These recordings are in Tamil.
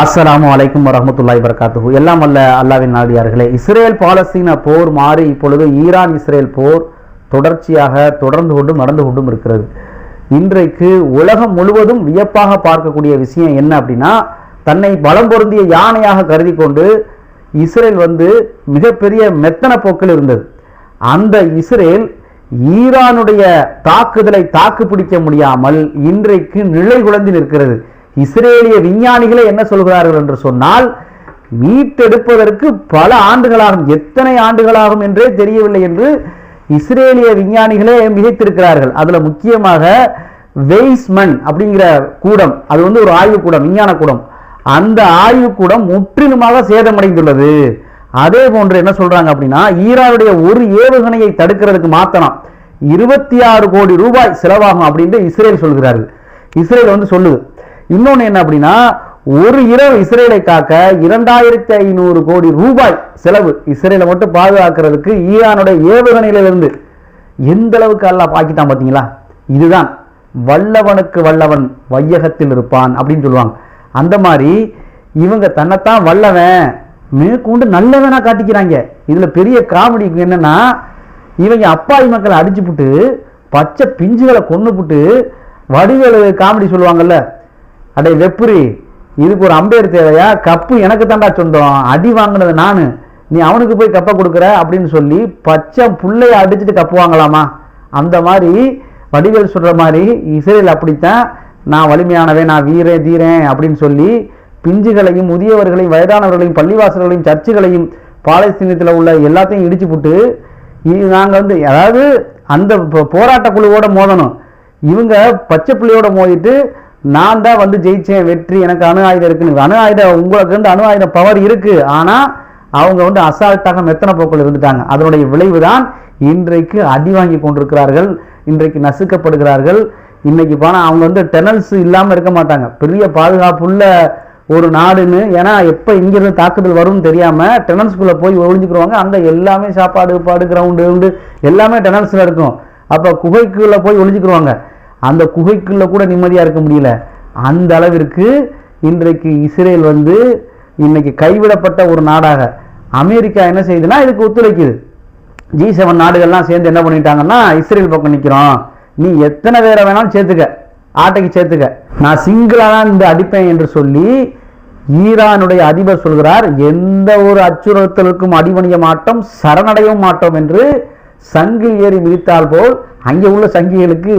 அஸ்லாம் அலைக்கும் வரமத்துல்லாய் வரகாத்து எல்லாம் அல்ல அல்லாவின் நாடியார்களே இஸ்ரேல் பாலஸ்தீன போர் மாறி இப்பொழுது ஈரான் இஸ்ரேல் போர் தொடர்ச்சியாக தொடர்ந்து கொண்டும் நடந்து கொண்டும் இருக்கிறது. இன்றைக்கு உலகம் முழுவதும் வியப்பாக பார்க்கக்கூடிய விஷயம் என்ன அப்படின்னா தன்னை பலம் பொருந்திய யானையாக கருதி கொண்டு இஸ்ரேல் வந்து மிகப்பெரிய மெத்தன போக்கில் இருந்தது. அந்த இஸ்ரேல் ஈரானுடைய தாக்குதலை தாக்கு பிடிக்க முடியாமல் இன்றைக்கு நிலை குழந்தி நிற்கிறது. இஸ்ரேலிய விஞ்ஞானிகளே என்ன சொல்கிறார்கள் என்று சொன்னால் மீட்டெடுப்பதற்கு பல ஆண்டுகளாகும். எத்தனை ஆண்டுகளாகும் என்றே தெரியவில்லை என்று இஸ்ரேலிய விஞ்ஞானிகளே மிகைத்திருக்கிறார்கள். அதில் முக்கியமாக வெய்ஸ்மன் அப்படிங்கிற கூடம் அது வந்து ஒரு ஆய்வு கூடம் விஞ்ஞான கூடம். அந்த ஆய்வு கூடம் முற்றிலுமாக சேதமடைந்துள்ளது. அதே போன்று என்ன சொல்றாங்க அப்படின்னா ஈரானுடைய ஒரு ஏவுகணையை தடுக்கிறதுக்கு மாத்தலாம். இருபத்தி ஆறு கோடி ரூபாய் செலவாகும் அப்படின்னு இஸ்ரேல் சொல்கிறார்கள். இஸ்ரேல் வந்து சொல்லுது இன்னொன்று என்ன அப்படின்னா ஒரு இரவு இஸ்ரேலை காக்க இரண்டாயிரத்தி ஐநூறு கோடி ரூபாய் செலவு. இஸ்ரேலை மட்டும் பாதுகாக்கிறதுக்கு ஈரானுடைய ஏவுகணையிலிருந்து. எந்த அளவுக்கு அல்லாஹ் பாக்கிட்டான் பார்த்தீங்களா? இதுதான். வல்லவனுக்கு வல்லவன் வையகத்தில் இருப்பான் அப்படின்னு சொல்லுவாங்க. அந்த மாதிரி இவங்க தன்னைத்தான் வல்லவன் மேற்கொண்டு நல்லவனா காட்டிக்கிறாங்க. இதுல பெரிய காமெடி என்னன்னா இவங்க அப்பாவி மக்களை அடிச்சு புட்டு பச்சை பிஞ்சுகளை கொண்டு புட்டு வடிவேலு காமெடி சொல்லுவாங்கல்ல அடே வெப்புரி இதுக்கு ஒரு அம்பேர் தேவையா? கப்பு எனக்கு தாண்டா சொந்தம். அடி வாங்கினது நான். நீ அவனுக்கு போய் கப்பை கொடுக்குற அப்படின்னு சொல்லி பச்சை புள்ளைய அடிச்சுட்டு கப்பு வாங்கலாமா? அந்த மாதிரி வடிவேல் சொல்கிற மாதிரி இசையில் அப்படித்தான் நான் வலிமையானவன் நான் வீரேன் தீரேன் அப்படின்னு சொல்லி பிஞ்சுகளையும் முதியவர்களையும் வயதானவர்களையும் பள்ளிவாசல்களையும் சர்ச்சுகளையும் பாலஸ்தீனத்தில் உள்ள எல்லாத்தையும் இடிச்சு போட்டு நாங்கள் வந்து அதாவது அந்த போராட்ட குழுவோட மோதணும். இவங்க பச்சை புள்ளியோட மோதிட்டு நான் தான் வந்து ஜெயிச்சேன் வெற்றி எனக்கு அணு ஆயுதம் இருக்குன்னு அணு ஆயுதம் உங்களுக்கு வந்து அணு ஆயுத பவர் இருக்கு. ஆனா அவங்க வந்து அசால்ட்டாக மெத்தன போக்கில் இருந்துட்டாங்க. அதனுடைய விளைவு தான் இன்றைக்கு அடி வாங்கி கொண்டிருக்கிறார்கள். இன்றைக்கு நசுக்கப்படுகிறார்கள். இன்னைக்கு போனால் அவங்க வந்து டெனல்ஸ் இல்லாமல் இருக்க மாட்டாங்க. பெரிய பாதுகாப்புள்ள ஒரு நாடுன்னு ஏன்னா எப்போ இங்கிருந்து தாக்குதல் வரும்னு தெரியாமல் டெனல்ஸ்குள்ளே போய் ஒளிஞ்சுக்கிறவங்க அங்கே எல்லாமே சாப்பாடு பாடு கிரவுண்டு உண்டு எல்லாமே டெனல்ஸில் இருக்கும். அப்போ குகைக்குள்ளே போய் ஒளிஞ்சுக்கிறவாங்க அந்த குகைக்குள்ள கூட நிம்மதியாக இருக்க முடியல. அந்த அளவிற்கு இன்றைக்கு இஸ்ரேல் வந்து இன்னைக்கு கைவிடப்பட்ட ஒரு நாடாக. அமெரிக்கா என்ன செய்யுதுன்னா இதுக்கு ஒத்துழைக்குது. ஜி செவன் நாடுகள்லாம் சேர்ந்து என்ன பண்ணிட்டாங்கன்னா இஸ்ரேல் பக்கம் நிற்கிறோம் நீ எத்தனை பேரை வேணாலும் சேர்த்துக்க. ஆட்டைக்கு சேர்த்துக்க. நான் சிங்கிளாக தான் இந்த அடிப்பேன் என்று சொல்லி ஈரானுடைய அதிபர் சொல்கிறார் எந்த ஒரு அச்சுறுத்தலுக்கும் அடிபணிய மாட்டோம் சரணடையவும் மாட்டோம் என்று சங்கில் ஏறி மிதித்தால் போல் அங்கே உள்ள சங்கிகளுக்கு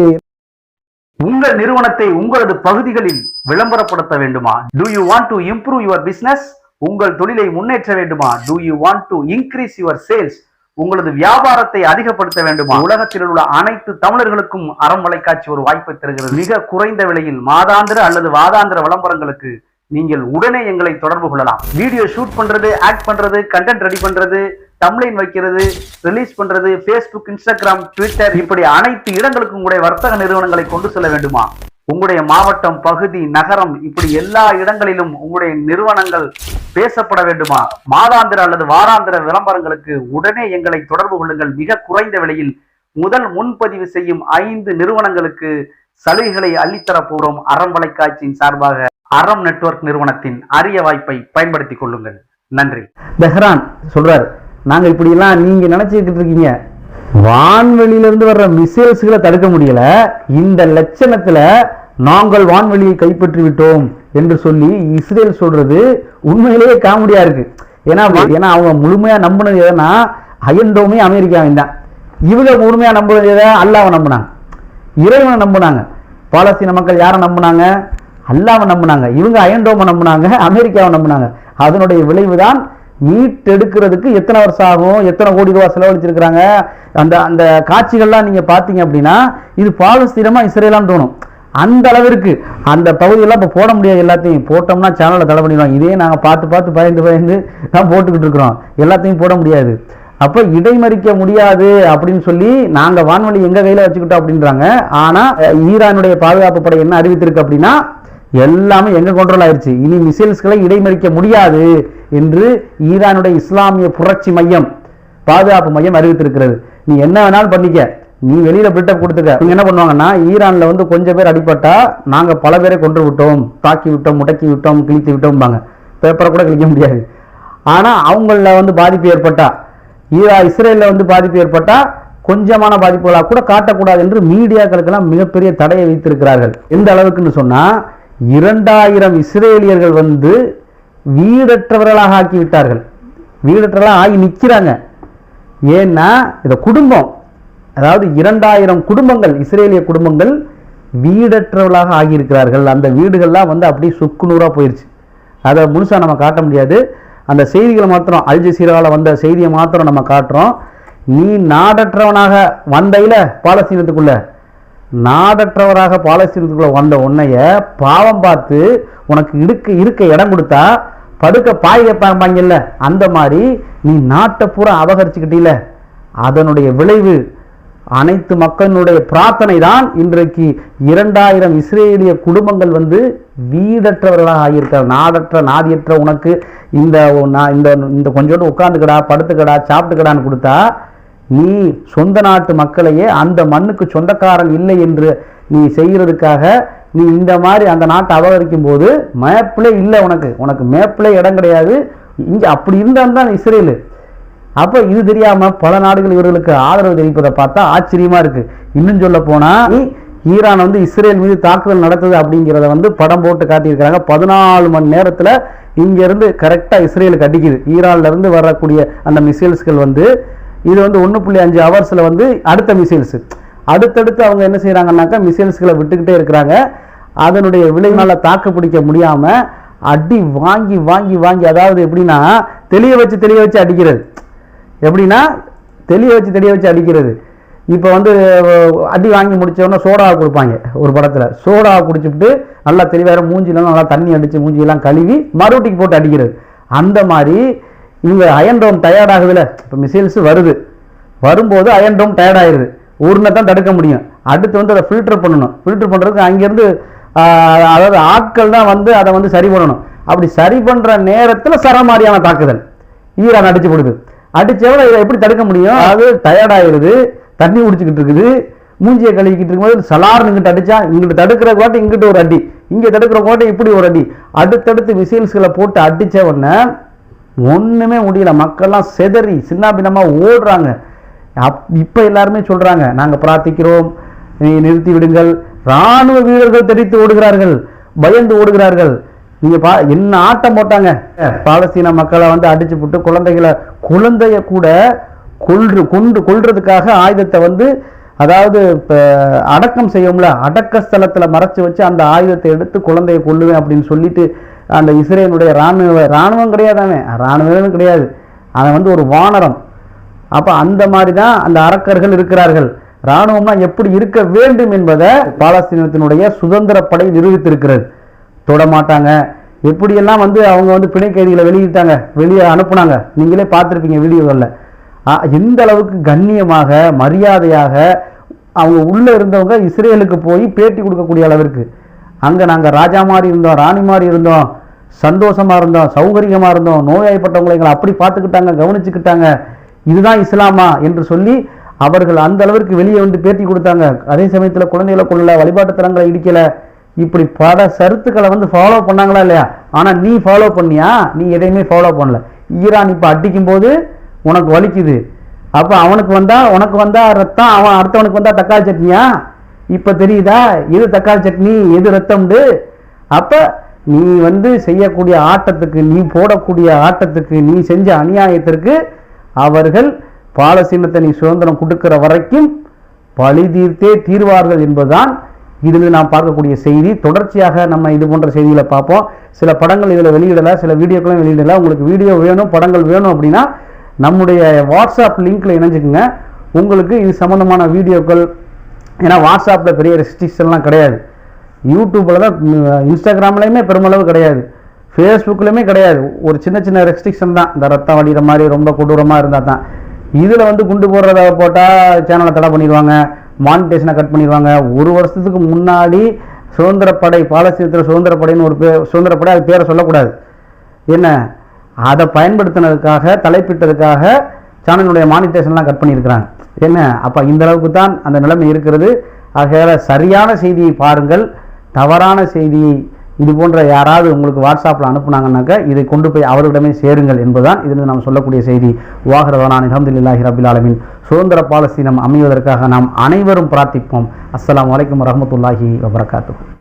உங்கள் நிறுவனத்தை உங்களது பகுதிகளில் விளம்பரப்படுத்த வேண்டுமா? Do you want to improve your business உங்கள் தொழிலை முன்னேற்ற வேண்டுமா? Do you want to increase your sales உங்களது வியாபாரத்தை அதிகப்படுத்த வேண்டுமா? உலகத்தில் உள்ள அனைத்து தமிழர்களுக்கும் அறம் வலைக்காட்சி ஒரு வாய்ப்பை தருகிறது. மிக குறைந்த விலையில் மாதாந்திர அல்லது வாதாந்திர விளம்பரங்களுக்கு நீங்கள் உடனே எங்களை தொடர்பு கொள்ளலாம். வீடியோ ஷூட் பண்றது ஆக்ட் பண்றது கண்டென்ட் ரெடி பண்றது டம்ளைன் வைக்கிறது ரிலீஸ் பண்றது ஃபேஸ்புக் இன்ஸ்டாகிராம் ட்விட்டர் இப்படி அனைத்து இடங்களுக்கும் உங்களுடைய வர்த்தக நிறுவனங்களை கொண்டு செல்ல வேண்டுமா? உங்களுடைய மாவட்டம் பகுதி நகரம் இப்படி எல்லா இடங்களிலும் உங்களுடைய நிறுவனங்கள் பேசப்பட வேண்டுமா? மாதாந்திர அல்லது வாராந்திர விளம்பரங்களுக்கு உடனே எங்களை தொடர்பு கொள்ளுங்கள். மிக குறைந்த விலையில் முதல் முன்பதிவு செய்யும் ஐந்து நிறுவனங்களுக்கு சலுகைகளை அள்ளித்தர போகிறோம் அறம் வலைக்காட்சியின் சார்பாக அறம் நெட்வொர்க் நிறுவனத்தின் அரிய வாய்ப்பை பயன்படுத்திக் கொள்ளுங்கள். நன்றி. பெஹ்ரான் சொல்றாரு நாங்க இப்படி எல்லாம் நீங்க நினைச்சுக்கிட்டு இருக்கீங்க. வான்வெளியிலிருந்து வர்ற மிசைல்ஸ்களை தடுக்க முடியல. இந்த லட்சணத்துல நாங்கள் வான்வெளியை கைப்பற்றி விட்டோம் என்று சொல்லி இஸ்ரேல் சொல்றது உண்மையிலேயே காமெடியா இருக்கு. ஏன்னா ஏன்னா அவங்க முழுமையா நம்பினது எதுனா அயன்டோமே அமெரிக்காவின் தான் இவங்க முழுமையா நம்பினது எதை? அல்லாவை நம்பினாங்க. இறைவனை நம்பினாங்க. பாலஸ்தீன மக்கள் யாரை நம்பினாங்க? அல்லாவை நம்பினாங்க. இவங்க அயன்டோமை நம்பினாங்க அமெரிக்காவை நம்பினாங்க. அதனுடைய நீட் எடுக்கிறதுக்கு எத்தனை வருஷம் ஆகும்? எத்தனை கோடி ரூபா செலவழிச்சிருக்கிறாங்க? அந்த அந்த காட்சிகள்லாம் நீங்கள் பார்த்தீங்க அப்படின்னா இது பாலஸ்தீனமாக இஸ்ரேலான்னு தோணும். அந்த அளவிற்கு. அந்த பகுதியெல்லாம் இப்போ போட முடியாது எல்லாத்தையும். போட்டோம்னா சேனலை தடை பண்ணிடுவோம் இதே நாங்கள் பார்த்து பார்த்து பயந்து பயந்து தான் போட்டுக்கிட்டு இருக்கிறோம். எல்லாத்தையும் போட முடியாது. அப்போ இடைமறிக்க முடியாது அப்படின்னு சொல்லி நாங்கள் வான்வழி எங்கள் கையில் வச்சுக்கிட்டோம் அப்படின்றாங்க. ஆனால் ஈரானுடைய பாதுகாப்பு படை என்ன அறிவித்திருக்கு அப்படின்னா எல்லாமே எங்கே கண்ட்ரோல் ஆயிடுச்சு இனி மிசைல்ஸ்களை இடைமறிக்க முடியாது என்று ஈரானுடைய இஸ்லாமிய புரட்சி மையம் பாதுகாப்பு மையம் அறிவித்திருக்கிறது. நீ என்ன வேணாலும் பண்ணிக்க. நீ வெளியில பில்டப் கொடுத்துக்க. இவங்க என்ன பண்ணுவாங்கன்னா ஈரான்ல வந்து கொஞ்சம் பேர் அடிப்பட்டா நாங்க பல பேரை கொன்று விட்டோம் தாக்கி விட்டோம் முடக்கி விட்டோம் கிழித்து விட்டோம்பாங்க. பேப்பரை கூட கிழிக்க முடியாது. ஆனால் அவங்கள வந்து பாதிப்பு ஏற்பட்டா ஈரா இஸ்ரேலில் வந்து பாதிப்பு ஏற்பட்டா கொஞ்சமான பாதிப்புகளாக கூட காட்டக்கூடாது என்று மீடியாக்களுக்கெல்லாம் மிகப்பெரிய தடையை வைத்திருக்கிறார்கள் எந்த அளவுக்குன்னு சொன்னா இரண்டாயிரம் இஸ்ரேலியர்கள் வந்து வீடற்றவர்களாக ஆக்கி விட்டார்கள் வீடற்றவர்களாக ஆகி நிற்கிறாங்க ஏன்னா இந்த குடும்பம் அதாவது இரண்டாயிரம் குடும்பங்கள் இஸ்ரேலிய குடும்பங்கள் வீடற்றவர்களாக ஆகியிருக்கிறார்கள். அந்த வீடுகள்லாம் வந்து அப்படியே சுக்குநூறாக போயிடுச்சு அதை முழுசாக நம்ம காட்ட முடியாது. அந்த செய்திகளை மாத்திரம் அல்ஜசீராவில் வந்த செய்தியை மாத்திரம் நம்ம காட்டுறோம். நீ நாடற்றவனாக வந்தையில் பாலஸ்தீனத்துக்குள்ளே. நாடற்றவராக பாலஸ்தீனத்துக்குள்ள வந்த உன்னைய பாவம் பார்த்து உனக்கு இருக்க இருக்க இடம் கொடுத்தா படுக்க பாய் வைப்பாங்கல்ல அந்த மாதிரி நீ நாட்டை பூரா அபகரிச்சுக்கிட்டீல? அதனுடைய விளைவு அனைத்து மக்களினுடைய பிரார்த்தனை தான் இன்றைக்கு இரண்டாயிரம் இஸ்ரேலிய குடும்பங்கள் வந்து வீடற்றவர்களாக ஆகியிருக்கிற நாடற்ற நாதியற்ற உனக்கு இந்த நான் இந்த இந்த கொஞ்சோண்டு உட்காந்துக்கடா படுத்துக்கடா சாப்பிட்டுக்கடான்னு கொடுத்தா நீ சொந்த நாட்டு மக்களையே அந்த மண்ணுக்கு சொந்தக்காரன் இல்லை என்று நீ செய்கிறதுக்காக நீ இந்த மாதிரி அந்த நாட்டை அபகரிக்கும் போது மேப்பிலே இல்லை உனக்கு. உனக்கு மேப்பிலே இடம் கிடையாது. இங்கே அப்படி இருந்தால் தான் இஸ்ரேலு. அப்போ இது தெரியாம பல நாடுகள் இவர்களுக்கு ஆதரவு தெரிவிப்பதை பார்த்தா ஆச்சரியமா இருக்கு. இன்னும் சொல்ல போனால் ஈரான் வந்து இஸ்ரேல் மீது தாக்குதல் நடத்துது அப்படிங்கிறத வந்து படம் போட்டு காட்டியிருக்கிறாங்க. பதினாலு மணி நேரத்தில் இங்கேருந்து கரெக்டாக இஸ்ரேலுக்கு அடிக்குது. ஈரான்லேருந்து வரக்கூடிய அந்த மிசைல்ஸ்கள் வந்து இது வந்து ஒன்று புள்ளி அஞ்சு ஹவர்ஸில் வந்து அடுத்த மிசைல்ஸு அடுத்தடுத்து அவங்க என்ன செய்கிறாங்கன்னாக்கா மிசைல்ஸ்களை விட்டுக்கிட்டே இருக்கிறாங்க. அதனுடைய விளைவுனால தாக்கு பிடிக்க முடியாமல் அடி வாங்கி வாங்கி வாங்கி அதாவது எப்படின்னா தெளிய வச்சு தெளிய வச்சு அடிக்கிறது. எப்படின்னா தெளிய வச்சு தெளிய வச்சு அடிக்கிறது. இப்போ வந்து அடி வாங்கி முடித்தோடனே சோடாவை கொடுப்பாங்க ஒரு படத்தில். சோடாவை குடிச்சுட்டு நல்லா தெளிவாக மூஞ்சிலாம் நல்லா தண்ணி அடித்து மூஞ்சியெல்லாம் கழுவி மறுபடிக்கு போட்டு அடிக்கிறது. அந்த மாதிரி இவங்க அயன் டோம் டயர்ட் ஆகுதுல இப்போ மிசைல்ஸ் வருது. வரும்போது அயன் டோம் டயர்ட் ஆயிருது. ஊர்னை தான் தடுக்க முடியும். அடுத்து வந்து அதை ஃபில்டர் பண்ணணும். ஃபில்டர் பண்ணுறதுக்கு அங்கேருந்து அதாவது ஆட்கள் தான் வந்து அதை வந்து சரி பண்ணணும். அப்படி சரி பண்ணுற நேரத்தில் சரமாரியான தாக்குதல். ஈரான் அடிச்சு போடுது. அடிச்சவன இதை எப்படி தடுக்க முடியும்? அது டயர்ட் தண்ணி குடிச்சிக்கிட்டு இருக்குது. மூஞ்சியை கழுவிக்கிட்டு இருக்கும்போது சலார்னு இங்கிட்ட அடித்தா இங்கிட்டு தடுக்கிற கோட்டை இங்கிட்ட ஒரு அடி. இங்கே தடுக்கிற கோட்டை இப்படி ஒரு அடி. அடுத்தடுத்து மிசைல்ஸ்களை போட்டு அடித்த உடனே ஒன்றுமே முடியல. மக்கள்லாம் செதறி சின்னாபின்னமாக ஓடுறாங்க. அப் இப்போ எல்லாருமே சொல்கிறாங்க நாங்கள் பிரார்த்திக்கிறோம். நிறுத்தி விடுங்கள். ராணுவ வீரர்கள் தெரித்து ஓடுகிறார்கள். பயந்து ஓடுகிறார்கள். நீங்கள் பா என்ன ஆட்டம் போட்டாங்க? பாலஸ்தீன மக்களை வந்து அடிச்சு போட்டு குழந்தைகளை குழந்தைய கூட கொன்று கொண்டு கொள்றதுக்காக ஆயுதத்தை வந்து அதாவது இப்போ அடக்கம் செய்யும்ல அடக்க ஸ்தலத்தில் மறைச்சி வச்சு அந்த ஆயுதத்தை எடுத்து குழந்தைய கொள்ளுவேன் அப்படின்னு சொல்லிட்டு அந்த இஸ்ரேலுடைய ராணுவ ராணுவம் கிடையாதானே இராணுவம் கிடையாது. அவன் வந்து ஒரு வானரம். அப்போ அந்த மாதிரி தான் அந்த அரக்கர்கள் இருக்கிறார்கள். இராணுவம்னா எப்படி இருக்க வேண்டும் என்பதை பாலஸ்தீனத்தினுடைய சுதந்திர படை நிரூபித்திருக்கிறது. தொட மாட்டாங்க. எப்படியெல்லாம் வந்து அவங்க வந்து பிணை கைதிகளை வெளியிட்டாங்க வெளியே அனுப்புனாங்க? நீங்களே பார்த்துருப்பீங்க வீடியோவில் எந்த அளவுக்கு கண்ணியமாக மரியாதையாக அவங்க உள்ளே இருந்தவங்க இஸ்ரேலுக்கு போய் பேட்டி கொடுக்கக்கூடிய அளவிற்கு. அங்கே நாங்கள் ராஜா மாதிரி இருந்தோம் ராணி மாதிரி இருந்தோம். சந்தோஷமாக இருந்தோம் சௌகரியமாக இருந்தோம் நோயாய்ப்பட்டவங்களை எங்களை அப்படி பார்த்துக்கிட்டாங்க கவனிச்சுக்கிட்டாங்க. இதுதான் இஸ்லாமா என்று சொல்லி அவர்கள் அந்த அளவிற்கு வெளியே வந்து பேட்டி கொடுத்தாங்க. அதே சமயத்தில் குழந்தைகளை கொள்ளல வழிபாட்டு தலங்களை இடிக்கலை. இப்படி பல சருத்துக்களை வந்து ஃபாலோ பண்ணாங்களா இல்லையா? ஆனால் நீ ஃபாலோ பண்ணியா? நீ எதையுமே ஃபாலோ பண்ணல. ஈரான் இப்போ அடிக்கும் போது உனக்கு வலிக்குது. அப்போ அவனுக்கு வந்தால் உனக்கு வந்தால் ரத்தம் அவன் அடுத்தவனுக்கு வந்தால் தக்காளி சட்னியா? இப்போ தெரியுதா? எது தக்காளி சட்னி எது ரத்தம்ண்டு அப்போ நீ வந்து செய்யக்கூடிய ஆட்டத்துக்கு நீ போடக்கூடிய ஆட்டத்துக்கு நீ செஞ்ச அநியாயத்திற்கு அவர்கள் பாலசீனத்தை நீ சுதந்திரம் கொடுக்கிற வரைக்கும் பழி தீர்த்தே தீர்வார்கள் என்பதுதான் இதில் நாம் பார்க்கக்கூடிய செய்தி. தொடர்ச்சியாக நம்ம இது போன்ற செய்திகளை பார்ப்போம். சில படங்கள் இதில் வெளியிடலை சில வீடியோக்களும் வெளியிடல. உங்களுக்கு வீடியோ வேணும் படங்கள் வேணும் அப்படின்னா நம்முடைய வாட்ஸ்அப் லிங்கில் இணைஞ்சுக்குங்க. உங்களுக்கு இது சம்மந்தமான வீடியோக்கள் ஏன்னா வாட்ஸ்அப்பில் பெரிய ரெஸ்ட்ரிக்ஷன்லாம் கிடையாது. யூடியூப்பில் தான் இன்ஸ்டாகிராம்லேயுமே பெருமளவு கிடையாது. ஃபேஸ்புக்லையுமே கிடையாது. ஒரு சின்ன சின்ன ரெஸ்ட்ரிக்ஷன் தான். இந்த ரத்தம் வடிகிற மாதிரி ரொம்ப கொடூரமாக இருந்தால் தான். இதில் வந்து குண்டு போடுறத போட்டால் சேனலை தடை பண்ணிடுவாங்க. மானிட்டேஷனை கட் பண்ணிடுவாங்க. ஒரு வருஷத்துக்கு முன்னாடி சுதந்திரப்படை பாலஸ்தீனத்தில் சுதந்திரப்படைன்னு ஒரு பேர் சுதந்திரப்படை அது பேரை சொல்லக்கூடாது. என்ன? அதை பயன்படுத்தினதுக்காக தலைப்பிட்டதுக்காக சேனலுடைய மானிட்டேஷன்லாம் கட் பண்ணியிருக்கிறாங்க. என்ன? அப்போ இந்த அளவுக்கு தான் அந்த நிலைமை இருக்கிறது. ஆகையால் சரியான செய்தியை பாருங்கள். தவறான செய்தியை இது போன்ற யாராவது உங்களுக்கு வாட்ஸ்அப்பில் அனுப்புனாங்கன்னாக்கா இதை கொண்டு போய் அவர்களிடமே சேருங்கள் என்பதுதான் இதில் நாம் சொல்லக்கூடிய செய்தி. வாகரதானான் அலமதுல்லாஹி ரபில் ஆலமின். சுதந்திர பாலஸ்தீனம் அமைவதற்காக நாம் அனைவரும் பிரார்த்திப்போம். அஸ்லாம் வலைக்கம் ரஹமத்துல்லாஹி வபரகாத்து